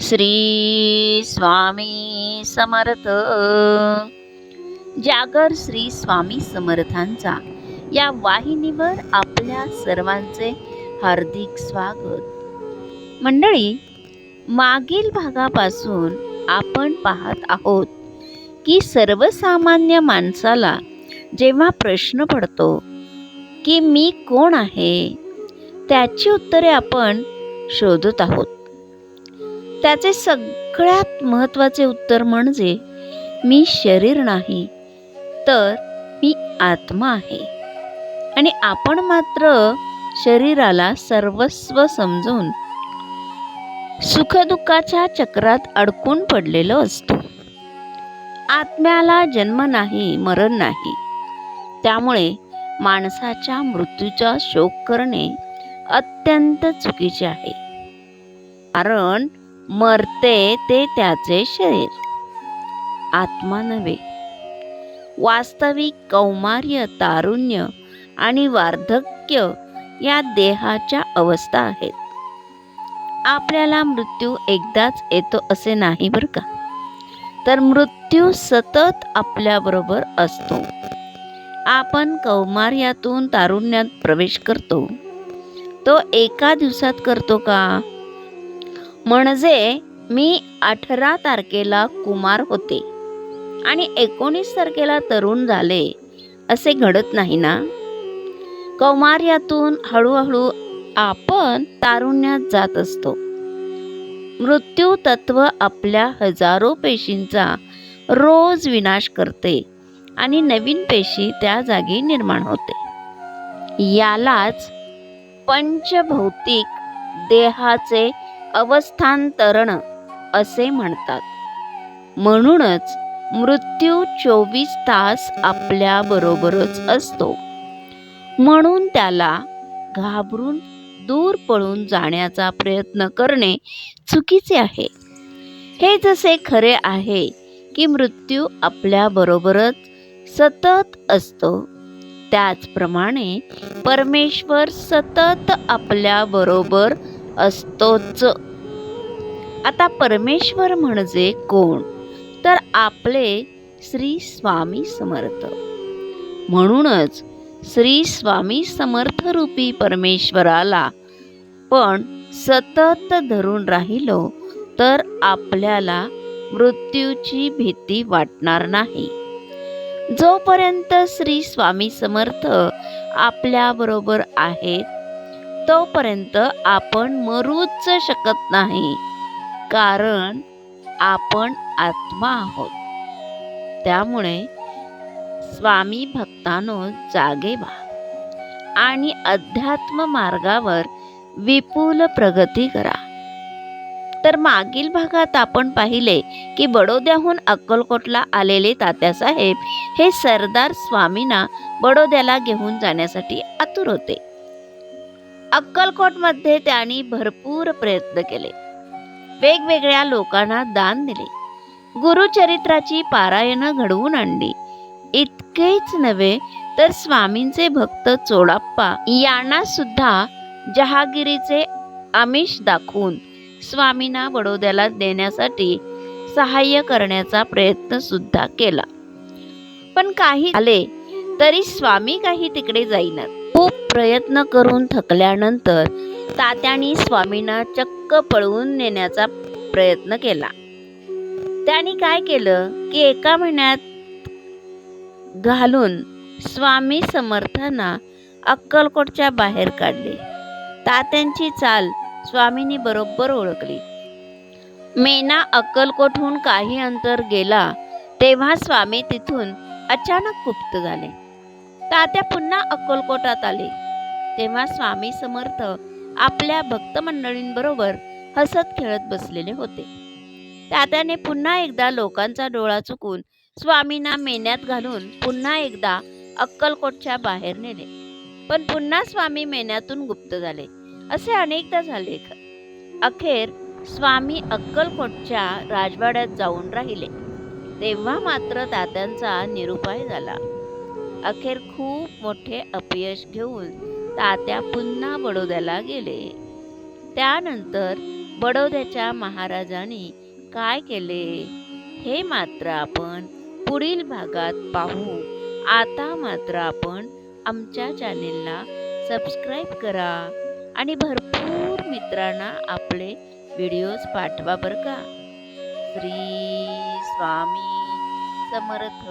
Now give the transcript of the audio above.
श्री स्वामी समर्थ. जागर श्री स्वामी समर्थांचा या वाहिनीवर आपल्या सर्वांचे हार्दिक स्वागत. मंडळी मागील भागापासून आपण पाहत आहोत की सर्वसामान्य माणसाला जेव्हा प्रश्न पडतो की मी कोण आहे त्याची उत्तरे आपण शोधत आहोत. त्याचे सगळ्यात महत्त्वाचे उत्तर म्हणजे मी शरीर नाही तर मी आत्मा आहे. आणि आपण मात्र शरीराला सर्वस्व समजून सुखदुःखाच्या चक्रात अडकून पडलेलो असतो. आत्म्याला जन्म नाही मरण नाही. त्यामुळे माणसाच्या मृत्यूचा शोक करणे अत्यंत चुकीचे आहे. कारण मरते ते त्याचे शरीर. आत्मा नव्हे. वास्तविक कौमार्य तारुण्य आणि वार्धक्य या देहाच्या अवस्था आहेत. आपल्याला मृत्यू एकदाच येतो असे नाही बरं का? तर मृत्यू सतत आपल्याबरोबर असतो. आपण कौमार्यातून तारुण्यात प्रवेश करतो. तो एका दिवसात करतो का? म्हणजे मी अठरा तारखेला कुमार होते आणि एकोणीस तारखेला तरुण झाले असे घडत नाही ना? कौमार्यातून हळूहळू आपण तारुण्यात जात असतो. मृत्यू तत्व आपल्या हजारो पेशींचा रोज विनाश करते आणि नवीन पेशी त्या जागी निर्माण होते. यालाच पंचभौतिक देहाचे अवस्थांतरण असे म्हणतात. म्हणूनच मृत्यू चोवीस तास आपल्या बरोबरच असतो. म्हणून त्याला घाबरून दूर पळून जाण्याचा प्रयत्न करणे चुकीचे आहे. हे जसे खरे आहे की मृत्यू आपल्या बरोबरच सतत असतो. त्याचप्रमाणे परमेश्वर सतत आपल्या बरोबर असतोच. आता परमेश्वर म्हणजे कोण? तर आपले श्री स्वामी समर्थ. म्हणूनच श्री स्वामी समर्थ रूपी परमेश्वराला पण सतत धरून राहिलो तर आपल्याला मृत्यूची भीती वाटणार नाही. जोपर्यंत श्री स्वामी समर्थ आपल्याबरोबर आहेत तोपर्यंत आपण मरूच शकत नाही. कारण आपण आत्मा आहोत. त्यामुळे स्वामी भक्तानो जागे व्हा. आणि अध्यात्म मार्गावर विपुल प्रगती करा. तर मागील भागात आपण पाहिले की बडोद्याहून अक्कलकोटला आलेले तात्यासाहेब हे सरदार स्वामींना बडोद्याला घेऊन जाण्यासाठी आतुर होते. अक्कलकोटमध्ये त्यांनी भरपूर प्रयत्न केले. वेगवेगळ्या लोकांना दान दिले. गुरुचरित्राची पारायणं घडवून आणली. इतकेच नव्हे तर स्वामींचे भक्त चोडाप्पा यांना सुद्धा जहागिरीचे आमिष दाखवून स्वामींना बडोद्याला देण्यासाठी सहाय्य करण्याचा प्रयत्न सुद्धा केला. पण काही आले तरी स्वामी काही तिकडे जाईनात. खूप प्रयत्न करून थकल्यानंतर तात्यानी स्वामींना चक्क पळवून नेण्याचा प्रयत्न केला. त्यांनी काय केलं की एका महिन्यात घालून स्वामी समर्थांना अक्कलकोटच्या बाहेर काढले. तात्यांची चाल स्वामींनी बरोबर ओळखली. मेना अक्कलकोटहून काही अंतर गेला तेव्हा स्वामी तिथून अचानक गुप्त झाले. तात्या पुन्हा अक्कलकोटात आले. तेव्हा स्वामी समर्थ आपल्या भक्त मंडळींबरोबर हसत खेळत बसलेले होते. तात्याने पुन्हा एकदा लोकांचा डोळा चुकून स्वामींना मेन्यात घालून पुन्हा एकदा अक्कलकोटच्या बाहेर नेले. पण पुन्हा स्वामी मेन्यातून गुप्त झाले. असे अनेकदा झाले. अखेर स्वामी अक्कलकोटच्या राजवाड्यात जाऊन राहिले. तेव्हा मात्र तात्यांचा निरुपाय झाला. अखेर खूप मोठे अपयश घेऊन तात्या पुन्हा बडोद्याला गेले. त्यानंतर बडोद्याच्या महाराजांनी काय केले? हे मात्र आपण पुढील भागात पाहू. आता मात्र आपण आमच्या चॅनेलला सबस्क्राईब करा आणि भरपूर मित्रांना आपले व्हिडिओज पाठवा बरं का. श्री स्वामी समर्थ.